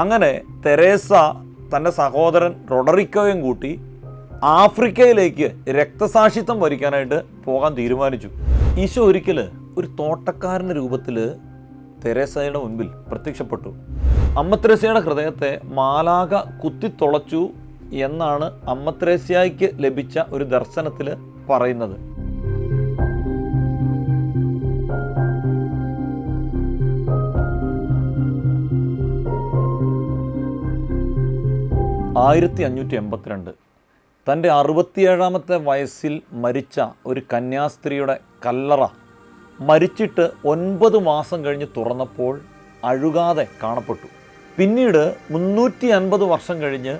അങ്ങനെ തെരേസ തന്റെ സഹോദരൻ റൊഡറിക്കോയും കൂട്ടി ആഫ്രിക്കയിലേക്ക് രക്തസാക്ഷിത്വം വരിക്കാനായിട്ട് പോകാൻ തീരുമാനിച്ചു. ഈശോ ഒരിക്കൽ ഒരു തോട്ടക്കാരന്റെ രൂപത്തിൽ തെരേസയുടെ മുൻപിൽ പ്രത്യക്ഷപ്പെട്ടു. അമ്മ തെരേസയുടെ ഹൃദയത്തെ മാലാക കുത്തിത്തുളച്ചു എന്നാണ് അമ്മത്രേസ്യായിക്ക് ലഭിച്ച ഒരു ദർശനത്തിൽ പറയുന്നത്. ആയിരത്തി അഞ്ഞൂറ്റി എൺപത്തിരണ്ട് തന്റെ അറുപത്തിയേഴാമത്തെ വയസ്സിൽ മരിച്ച ഒരു കന്യാസ്ത്രീയുടെ കല്ലറ മരിച്ചിട്ട് ഒൻപത് മാസം കഴിഞ്ഞ് തുറന്നപ്പോൾ അഴുകാതെ കാണപ്പെട്ടു. പിന്നീട് മുന്നൂറ്റി അൻപത് വർഷം കഴിഞ്ഞ്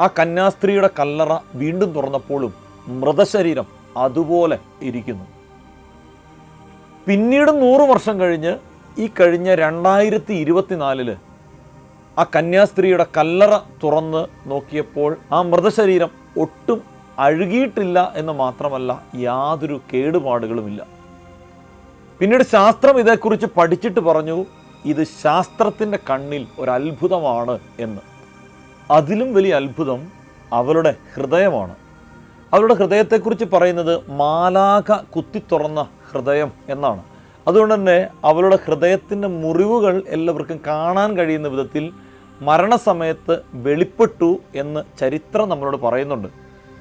ആ കന്യാസ്ത്രീയുടെ കല്ലറ വീണ്ടും തുറന്നപ്പോഴും മൃതശരീരം അതുപോലെ ഇരിക്കുന്നു. പിന്നീട് നൂറ് വർഷം കഴിഞ്ഞ് ഈ കഴിഞ്ഞ രണ്ടായിരത്തി ഇരുപത്തിനാലിൽ ആ കന്യാസ്ത്രീയുടെ കല്ലറ തുറന്ന് നോക്കിയപ്പോൾ ആ മൃതശരീരം ഒട്ടും അഴുകിയിട്ടില്ല എന്ന് മാത്രമല്ല യാതൊരു കേടുപാടുകളുമില്ല. പിന്നീട് ശാസ്ത്രം ഇതേക്കുറിച്ച് പഠിച്ചിട്ട് പറഞ്ഞു ഇത് ശാസ്ത്രത്തിന്റെ കണ്ണിൽ ഒരു അത്ഭുതമാണ് എന്ന്. അതിലും വലിയ അത്ഭുതം അവളുടെ ഹൃദയമാണ്. അവളുടെ ഹൃദയത്തെക്കുറിച്ച് പറയുന്നത് മാലാക കുത്തിത്തുറന്ന ഹൃദയം എന്നാണ്. അതുകൊണ്ട് തന്നെ അവളുടെ ഹൃദയത്തിന്റെ മുറിവുകൾ എല്ലാവർക്കും കാണാൻ കഴിയുന്ന വിധത്തിൽ മരണസമയത്ത് വെളിപ്പെട്ടു എന്ന് ചരിത്രം നമ്മളോട് പറയുന്നുണ്ട്.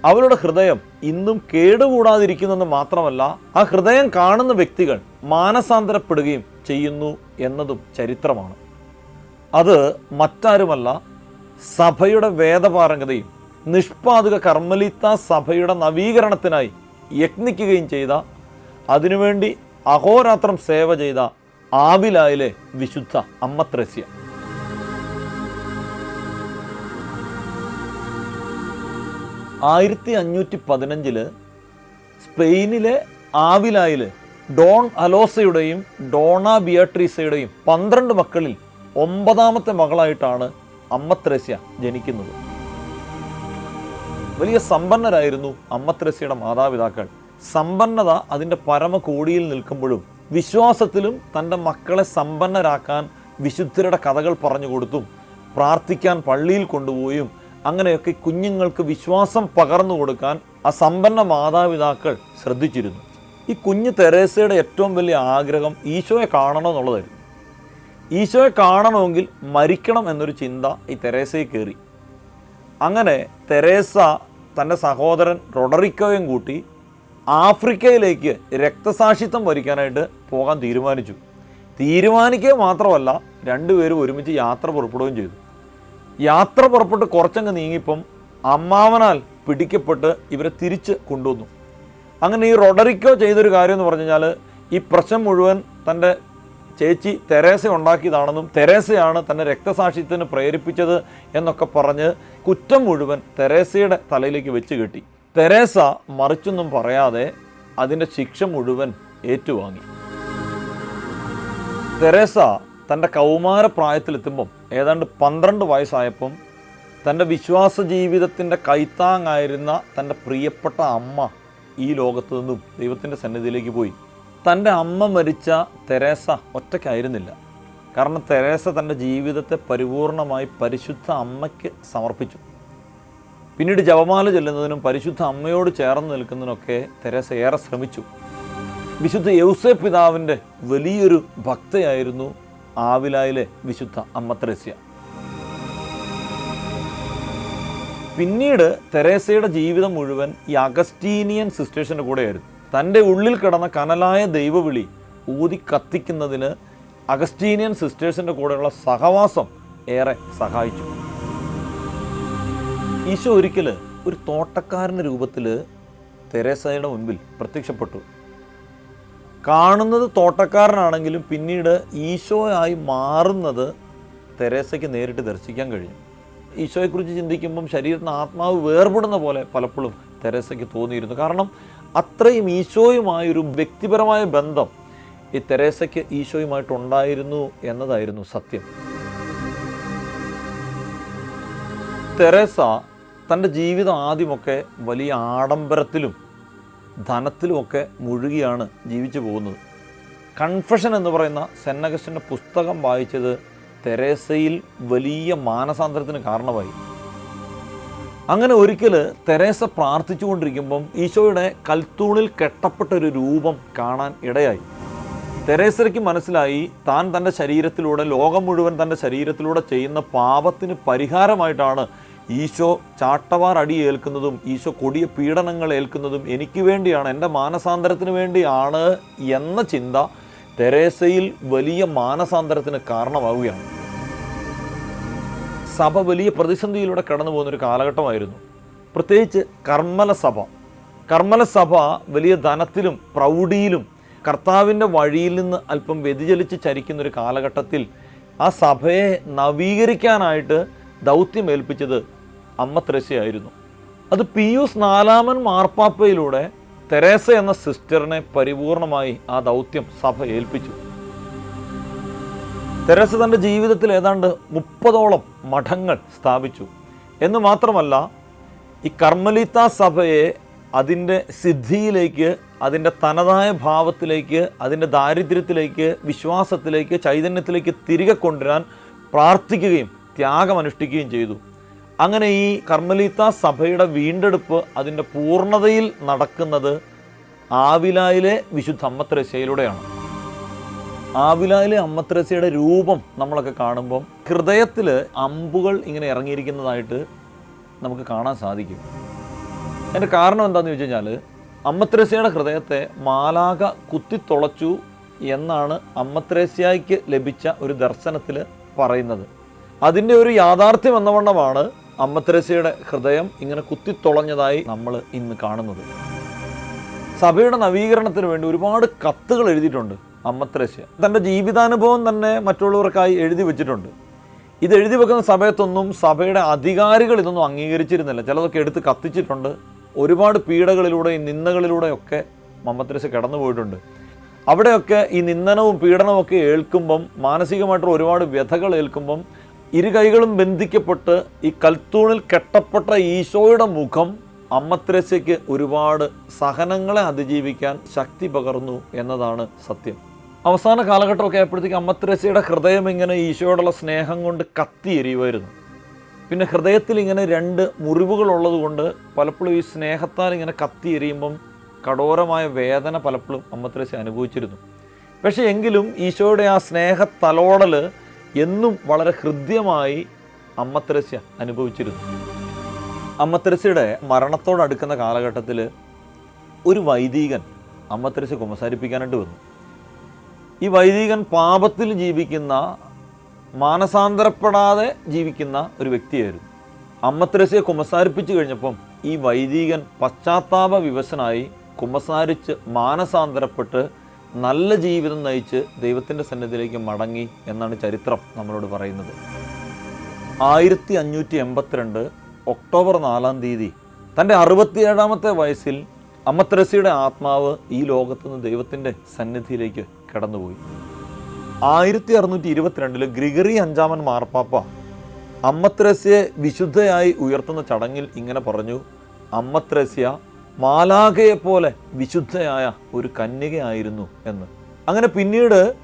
അവരുടെ ഹൃദയം ഇന്നും കേടുകൂടാതിരിക്കുന്നെന്ന് മാത്രമല്ല ആ ഹൃദയം കാണുന്ന വ്യക്തികൾ മാനസാന്തരപ്പെടുകയും ചെയ്യുന്നു എന്നതും ചരിത്രമാണ്. അത് മറ്റാരുമല്ല സഭയുടെ വേദപാരംഗതയും നിഷ്പാതുക കർമ്മലിത്ത സഭയുടെ നവീകരണത്തിനായി യത്നിക്കുകയും ചെയ്ത അതിനുവേണ്ടി അഹോരാത്രം സേവ ചെയ്ത ആവിലായിലെ വിശുദ്ധ അമ്മത്രസ്യ. ആയിരത്തി അഞ്ഞൂറ്റി പതിനഞ്ചിൽ സ്പെയിനിലെ ആവിലായിൽ ഡോൺ അലോസയുടെയും ഡോണ ബിയാട്രീസയുടെയും പന്ത്രണ്ട് മക്കളിൽ ഒമ്പതാമത്തെ മകളായിട്ടാണ് അമ്മത്രേസ്യ ജനിക്കുന്നത്. വലിയ സമ്പന്നരായിരുന്നു അമ്മത്രേസ്യയുടെ മാതാപിതാക്കൾ. സമ്പന്നത അതിന്റെ പരമകോടിയിൽ നിൽക്കുമ്പോഴും വിശ്വാസത്തിലും തന്റെ മക്കളെ സമ്പന്നരാക്കാൻ വിശുദ്ധരുടെ കഥകൾ പറഞ്ഞു കൊടുത്തും പ്രാർത്ഥിക്കാൻ പള്ളിയിൽ കൊണ്ടുപോയും അങ്ങനെയൊക്കെ കുഞ്ഞുങ്ങൾക്ക് വിശ്വാസം പകർന്നു കൊടുക്കാൻ ആ സമ്പന്ന മാതാപിതാക്കൾ ശ്രദ്ധിച്ചിരുന്നു. ഈ കുഞ്ഞ് തെരേസയുടെ ഏറ്റവും വലിയ ആഗ്രഹം ഈശോയെ കാണണം എന്നുള്ളതായിരുന്നു. ഈശോയെ കാണണമെങ്കിൽ മരിക്കണം എന്നൊരു ചിന്ത ഈ തെരേസയെ കയറി. അങ്ങനെ തെരേസ തന്റെ സഹോദരൻ റൊഡറിക്കോയും കൂട്ടി ആഫ്രിക്കയിലേക്ക് രക്തസാക്ഷിത്വം വരിക്കാനായിട്ട് പോകാൻ തീരുമാനിച്ചു. തീരുമാനിക്കുക മാത്രമല്ല രണ്ടുപേരും ഒരുമിച്ച് യാത്ര പുറപ്പെടുകയും ചെയ്തു. യാത്ര പുറപ്പെട്ട് കുറച്ചങ്ങ് നീങ്ങിപ്പം അമ്മാവനാൽ പിടിക്കപ്പെട്ട് ഇവരെ തിരിച്ച് കൊണ്ടുവന്നു. അങ്ങനെ ഈ റൊഡറിക്കോ ചെയ്തൊരു കാര്യം എന്ന് പറഞ്ഞു കഴിഞ്ഞാൽ ഈ പ്രശ്നം മുഴുവൻ തന്റെ ചേച്ചി തെരേസ ഉണ്ടാക്കിയതാണെന്നും തെരേസയാണ് തന്നെ രക്തസാക്ഷിത്വത്തിന് പ്രേരിപ്പിച്ചത് എന്നൊക്കെ പറഞ്ഞ് കുറ്റം മുഴുവൻ തെരേസയുടെ തലയിലേക്ക് വെച്ച് കെട്ടി. തെരേസ മറിച്ചൊന്നും പറയാതെ അതിന്റെ ശിക്ഷ മുഴുവൻ ഏറ്റുവാങ്ങി. തെരേസ തന്റെ കൗമാര പ്രായത്തിലെത്തുമ്പം ഏതാണ്ട് പന്ത്രണ്ട് വയസ്സായപ്പം തന്റെ വിശ്വാസ ജീവിതത്തിന്റെ കൈത്താങ്ങായിരുന്ന തന്റെ പ്രിയപ്പെട്ട അമ്മ ഈ ലോകത്തു നിന്നും ദൈവത്തിന്റെ സന്നിധിയിലേക്ക് പോയി. തന്റെ അമ്മ മരിച്ച തെരേസ ഒറ്റയ്ക്കായിരുന്നില്ല. കാരണം തെരേസ തന്റെ ജീവിതത്തെ പരിപൂർണമായി പരിശുദ്ധ അമ്മയ്ക്ക് സമർപ്പിച്ചു. പിന്നീട് ജപമാല ചൊല്ലുന്നതിനും പരിശുദ്ധ അമ്മയോട് ചേർന്ന് നിൽക്കുന്നതിനൊക്കെ തെരേസ ഏറെ ശ്രമിച്ചു. വിശുദ്ധ യൗസേ പിതാവിന്റെ വലിയൊരു ഭക്തയായിരുന്നു ആവിലായിലെ വിശുദ്ധ അമ്മ തെരേസ്യ പിന്നീട് തെരേസയുടെ ജീവിതം മുഴുവൻ ഈ അഗസ്റ്റീനിയൻ സിസ്റ്റേഴ്സിന്റെ കൂടെയായിരുന്നു. തന്റെ ഉള്ളിൽ കിടന്ന കനലായ ദൈവവിളി ഊതി കത്തിക്കുന്നതിന് അഗസ്റ്റീനിയൻ സിസ്റ്റേഴ്സിന്റെ കൂടെയുള്ള സഹവാസം ഏറെ സഹായിച്ചു. ഈശോ ഒരിക്കൽ ഒരു തോട്ടക്കാരന്റെ രൂപത്തിൽ തെരേസയുടെ മുൻപിൽ പ്രത്യക്ഷപ്പെട്ടു. കാണുന്നത് തോട്ടക്കാരനാണെങ്കിലും പിന്നീട് ഈശോയായി മാറുന്നത് തെരേസയ്ക്ക് നേരിട്ട് ദർശിക്കാൻ കഴിഞ്ഞു. ഈശോയെക്കുറിച്ച് ചിന്തിക്കുമ്പം ശരീരത്തിന് ആത്മാവ് വേർപെടുന്ന പോലെ പലപ്പോഴും തെരേസയ്ക്ക് തോന്നിയിരുന്നു. കാരണം അത്രയും ഈശോയുമായൊരു വ്യക്തിപരമായ ബന്ധം ഈ തെരേസയ്ക്ക് ഈശോയുമായിട്ടുണ്ടായിരുന്നു എന്നതായിരുന്നു സത്യം. തെരേസ തന്റെ ജീവിതം ആദ്യമൊക്കെ വലിയ ആഡംബരത്തിലും ധനത്തിലുമൊക്കെ മുഴുകിയാണ് ജീവിച്ചു പോകുന്നത്. കൺഫഷൻ എന്ന് പറയുന്ന സെന്നഗസ്റ്റിന്റെ പുസ്തകം വായിച്ചത് തെരേസയിൽ വലിയ മാനസാന്തരത്തിന് കാരണമായി. അങ്ങനെ ഒരിക്കൽ തെരേസ പ്രാർത്ഥിച്ചുകൊണ്ടിരിക്കുമ്പം ഈശോയുടെ കൽത്തൂണിൽ കെട്ടപ്പെട്ട ഒരു രൂപം കാണാൻ ഇടയായി. തെരേസയ്ക്ക് മനസ്സിലായി താൻ തന്റെ ശരീരത്തിലൂടെ ലോകം മുഴുവൻ തന്റെ ശരീരത്തിലൂടെ ചെയ്യുന്ന പാപത്തിന് പരിഹാരമായിട്ടാണ് ഈശോ ചാട്ടവാർ അടി ഏൽക്കുന്നതും ഈശോ കൊടിയ പീഡനങ്ങൾ ഏൽക്കുന്നതും എനിക്ക് വേണ്ടിയാണ് എന്റെ മാനസാന്തരത്തിന് വേണ്ടിയാണ് എന്ന ചിന്ത തെരേസയിൽ വലിയ മാനസാന്തരത്തിന് കാരണമാവുകയാണ്. സഭ വലിയ പ്രതിസന്ധിയിലൂടെ കടന്നു പോകുന്നൊരു കാലഘട്ടമായിരുന്നു. പ്രത്യേകിച്ച് കർമ്മല സഭ. കർമ്മല സഭ വലിയ ധനത്തിലും പ്രൗഢിയിലും കർത്താവിന്റെ വഴിയിൽ നിന്ന് അല്പം വ്യതിചലിച്ച് ചരിക്കുന്നൊരു കാലഘട്ടത്തിൽ ആ സഭയെ നവീകരിക്കാനായിട്ട് ദൗത്യം ഏൽപ്പിച്ചത് അമ്മ ത്രേസ്യയായിരുന്നു. അത് പിയൂസ് നാലാമൻ മാർപ്പാപ്പയിലൂടെ തെരേസ എന്ന സിസ്റ്ററിനെ പരിപൂർണമായി ആ ദൗത്യം സഭ ഏൽപ്പിച്ചു. തെരേസ തന്റെ ജീവിതത്തിൽ ഏതാണ്ട് മുപ്പതോളം മഠങ്ങൾ സ്ഥാപിച്ചു. എന്ന് മാത്രമല്ല ഈ കർമ്മലീത്ത സഭയെ അതിന്റെ സിദ്ധിയിലേക്ക് അതിന്റെ തനതായ ഭാവത്തിലേക്ക് അതിന്റെ ദാരിദ്ര്യത്തിലേക്ക് വിശ്വാസത്തിലേക്ക് ചൈതന്യത്തിലേക്ക് തിരികെ കൊണ്ടുവരാൻ പ്രാർത്ഥിക്കുകയും ത്യാഗമനുഷ്ഠിക്കുകയും ചെയ്തു. അങ്ങനെ ഈ കർമ്മലീത്ത സഭയുടെ വീണ്ടെടുപ്പ് അതിന്റെ പൂർണതയിൽ നടക്കുന്നത് ആവിലായിലെ വിശുദ്ധ അമ്മത്രശയിലൂടെയാണ് ആവിലായിലെ അമ്മത്രസയുടെ രൂപം നമ്മളൊക്കെ കാണുമ്പം ഹൃദയത്തിൽ അമ്പുകൾ ഇങ്ങനെ ഇറങ്ങിയിരിക്കുന്നതായിട്ട് നമുക്ക് കാണാൻ സാധിക്കും. അതിന്റെ കാരണം എന്താണെന്ന് ചോദിച്ചു കഴിഞ്ഞാൽ അമ്മത്രേസ്യയുടെ ഹൃദയത്തെ മാലാക കുത്തിത്തുളച്ചു എന്നാണ് അമ്മത്രേസ്യായിക്ക് ലഭിച്ച ഒരു ദർശനത്തിൽ പറയുന്നത്. അതിന്റെ ഒരു യാഥാർത്ഥ്യം എന്നവണ്ണമാണ് അമ്മത്തരസിയുടെ ഹൃദയം ഇങ്ങനെ കുത്തിത്തുളഞ്ഞതായി നമ്മൾ ഇന്ന് കാണുന്നത്. സഭയുടെ നവീകരണത്തിന് വേണ്ടി ഒരുപാട് കത്തുകൾ എഴുതിയിട്ടുണ്ട് അമ്മത്രേസ്യ തന്റെ ജീവിതാനുഭവം തന്നെ മറ്റുള്ളവർക്കായി എഴുതി വെച്ചിട്ടുണ്ട്. ഇത് എഴുതി വെക്കുന്ന സമയത്തൊന്നും സഭയുടെ അധികാരികൾ ഇതൊന്നും അംഗീകരിച്ചിരുന്നില്ല. ചിലതൊക്കെ എടുത്ത് കത്തിച്ചിട്ടുണ്ട്. ഒരുപാട് പീഡകളിലൂടെയും നിന്ദകളിലൂടെയൊക്കെ മമ്മത്രേസ്യ കടന്നു പോയിട്ടുണ്ട്. അവിടെയൊക്കെ ഈ നിന്ദനവും പീഡനവും ഒക്കെ ഏൽക്കുമ്പം മാനസികമായിട്ടുള്ള ഒരുപാട് വ്യഥകൾ ഏൽക്കുമ്പം ഇരു കൈകളും ബന്ധിക്കപ്പെട്ട് ഈ കൽത്തൂണിൽ കെട്ടപ്പെട്ട ഈശോയുടെ മുഖം അമ്മത്രേസ്യയ്ക്ക് ഒരുപാട് സഹനങ്ങളെ അതിജീവിക്കാൻ ശക്തി പകർന്നു എന്നതാണ് സത്യം. അവസാന കാലഘട്ടമൊക്കെ ആയപ്പോഴത്തേക്ക് അമ്മത്രേസ്യയുടെ ഹൃദയം ഇങ്ങനെ ഈശോയോടുള്ള സ്നേഹം കൊണ്ട് കത്തിയെരിയുമായിരുന്നു പിന്നെ ഹൃദയത്തിൽ ഇങ്ങനെ രണ്ട് മുറിവുകളുള്ളത് കൊണ്ട് പലപ്പോഴും ഈ സ്നേഹത്താൽ ഇങ്ങനെ കത്തിയെരിയുമ്പം കഠോരമായ വേദന പലപ്പോഴും അമ്മത്രേസ്യ അനുഭവിച്ചിരുന്നു. പക്ഷേ എങ്കിലും ഈശോയുടെ ആ സ്നേഹത്തലോടൽ എന്നും വളരെ ഹൃദ്യമായി അമ്മത്തരസ്യ അനുഭവിച്ചിരുന്നു. അമ്മത്തരസ്യയുടെ മരണത്തോടടുക്കുന്ന കാലഘട്ടത്തിൽ ഒരു വൈദികൻ അമ്മത്തരസ്യ കുമ്പസാരിപ്പിക്കാനായിട്ട് വന്നു. ഈ വൈദികൻ പാപത്തിൽ ജീവിക്കുന്ന മാനസാന്തരപ്പെടാതെ ജീവിക്കുന്ന ഒരു വ്യക്തിയായിരുന്നു. അമ്മത്രസ്യയെ കുമ്പസാരിപ്പിച്ചു കഴിഞ്ഞപ്പം ഈ വൈദികൻ പശ്ചാത്താപ വിവശനായി കുമ്പസാരിച്ച് മാനസാന്തരപ്പെട്ട് നല്ല ജീവിതം നയിച്ച് ദൈവത്തിന്റെ സന്നിധിയിലേക്ക് മടങ്ങി എന്നാണ് ചരിത്രം നമ്മളോട് പറയുന്നത്. ആയിരത്തി അഞ്ഞൂറ്റി എൺപത്തിരണ്ട് ഒക്ടോബർ നാലാം തീയതി തന്റെ അറുപത്തിയേഴാമത്തെ വയസ്സിൽ അമ്മത്രസിയുടെ ആത്മാവ് ഈ ലോകത്തു നിന്ന് ദൈവത്തിന്റെ സന്നിധിയിലേക്ക് കടന്നുപോയി. ആയിരത്തി അറുന്നൂറ്റി ഇരുപത്തിരണ്ടിൽ ഗ്രിഗറി അഞ്ചാമൻ മാർപ്പാപ്പ അമ്മത്രസ്യയെ വിശുദ്ധയായി ഉയർത്തുന്ന ചടങ്ങിൽ ഇങ്ങനെ പറഞ്ഞു അമ്മത്രസ്യ മാലാഖയെ പോലെ വിശുദ്ധയായ ഒരു കന്യകയായിരുന്നു എന്ന്. അങ്ങനെ പിന്നീട്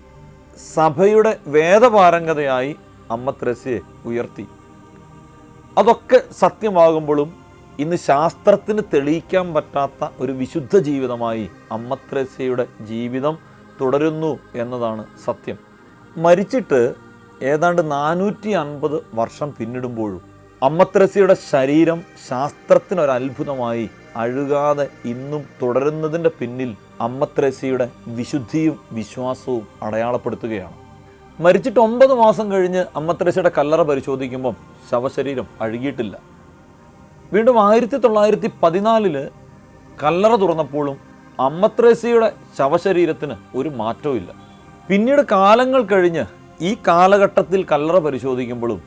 സഭയുടെ വേദപാരംഗതയായി അമ്മ ത്രസ്യെ ഉയർത്തി. അതൊക്കെ സത്യമാകുമ്പോഴും ഇന്ന് ശാസ്ത്രത്തിന് തെളിയിക്കാൻ പറ്റാത്ത ഒരു വിശുദ്ധ ജീവിതമായി അമ്മത്രസ്യയുടെ ജീവിതം തുടരുന്നു എന്നതാണ് സത്യം. മരിച്ചിട്ട് ഏതാണ്ട് നാനൂറ്റി അൻപത് വർഷം പിന്നിടുമ്പോഴും അമ്മത്രസ്യയുടെ ശരീരം ശാസ്ത്രത്തിനൊരത്ഭുതമായി അഴുകാതെ ഇന്നും തുടരുന്നതിന്റെ പിന്നിൽ അമ്മത്രസ്യയുടെ വിശുദ്ധിയും വിശ്വാസവും അടയാളപ്പെടുത്തുകയാണ്. മരിച്ചിട്ട് ഒമ്പത് മാസം കഴിഞ്ഞ് അമ്മത്രസ്യയുടെ കല്ലറ പരിശോധിക്കുമ്പം ശവശരീരം അഴുകിയിട്ടില്ല. വീണ്ടും ആയിരത്തി തൊള്ളായിരത്തി പതിനാലിൽ കല്ലറ തുറന്നപ്പോഴും അമ്മത്രേസ്യയുടെ ശവശരീരത്തിന് ഒരു മാറ്റവുമില്ല പിന്നീട് കാലങ്ങൾ കഴിഞ്ഞ് ഈ കാലഘട്ടത്തിൽ കല്ലറ പരിശോധിക്കുമ്പോഴും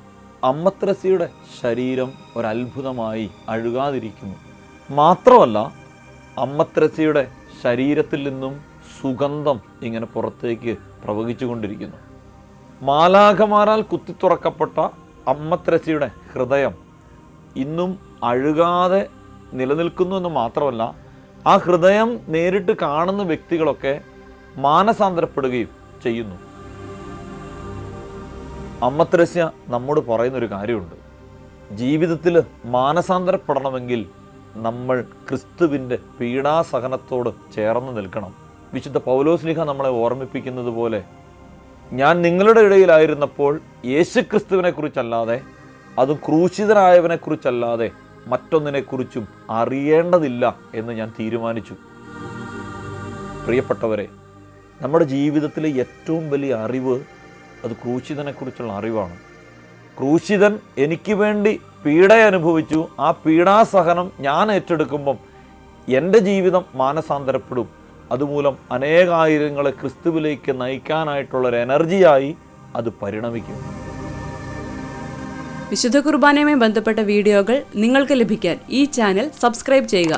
അമ്മത്രസിയുടെ ശരീരം ഒരത്ഭുതമായി അഴുകാതിരിക്കുന്നു. മാത്രമല്ല അമ്മത്രസിയുടെ ശരീരത്തിൽ നിന്നും സുഗന്ധം ഇങ്ങനെ പുറത്തേക്ക് പ്രവഹിച്ചുകൊണ്ടിരിക്കുന്നു. മാലാഖമാരാൽ കുത്തിത്തുറക്കപ്പെട്ട അമ്മത്രസിയുടെ ഹൃദയം ഇന്നും അഴുകാതെ നിലനിൽക്കുന്നു എന്ന് മാത്രമല്ല ആ ഹൃദയം നേരിട്ട് കാണുന്ന വ്യക്തികളൊക്കെ മാനസാന്തരപ്പെടുകയും ചെയ്യുന്നു. അമ്മത്രസ്യ നമ്മോട് പറയുന്നൊരു കാര്യമുണ്ട്. ജീവിതത്തിൽ മാനസാന്തരപ്പെടണമെങ്കിൽ നമ്മൾ ക്രിസ്തുവിന്റെ പീഡാസഹനത്തോട് ചേർന്ന് നിൽക്കണം. വിശുദ്ധ പൗലോസ്ലിഹ നമ്മളെ ഓർമ്മിപ്പിക്കുന്നത് പോലെ ഞാൻ നിങ്ങളുടെ ഇടയിലായിരുന്നപ്പോൾ യേശുക്രിസ്തുവിനെക്കുറിച്ചല്ലാതെ അതും ക്രൂശിതനായവനെക്കുറിച്ചല്ലാതെ മറ്റൊന്നിനെക്കുറിച്ചും അറിയേണ്ടതില്ല എന്ന് ഞാൻ തീരുമാനിച്ചു. പ്രിയപ്പെട്ടവരെ നമ്മുടെ ജീവിതത്തിലെ ഏറ്റവും വലിയ അറിവ് അത് ക്രൂശിതനെക്കുറിച്ചുള്ള അറിവാണ്. ക്രൂശിതൻ എനിക്ക് വേണ്ടി പീഡ അനുഭവിച്ചു ആ പീഡാസഹനം ഞാൻ ഏറ്റെടുക്കുമ്പം എന്റെ ജീവിതം മാനസാന്തരപ്പെടും. അതുമൂലം അനേകായിരങ്ങളെ ക്രിസ്തുവിലേക്ക് നയിക്കാനായിട്ടുള്ളൊരു എനർജിയായി അത് പരിണമിക്കും. വിശുദ്ധ കുർബാനയുമായി ബന്ധപ്പെട്ട വീഡിയോകൾ നിങ്ങൾക്ക് ലഭിക്കാൻ ഈ ചാനൽ സബ്സ്ക്രൈബ് ചെയ്യുക.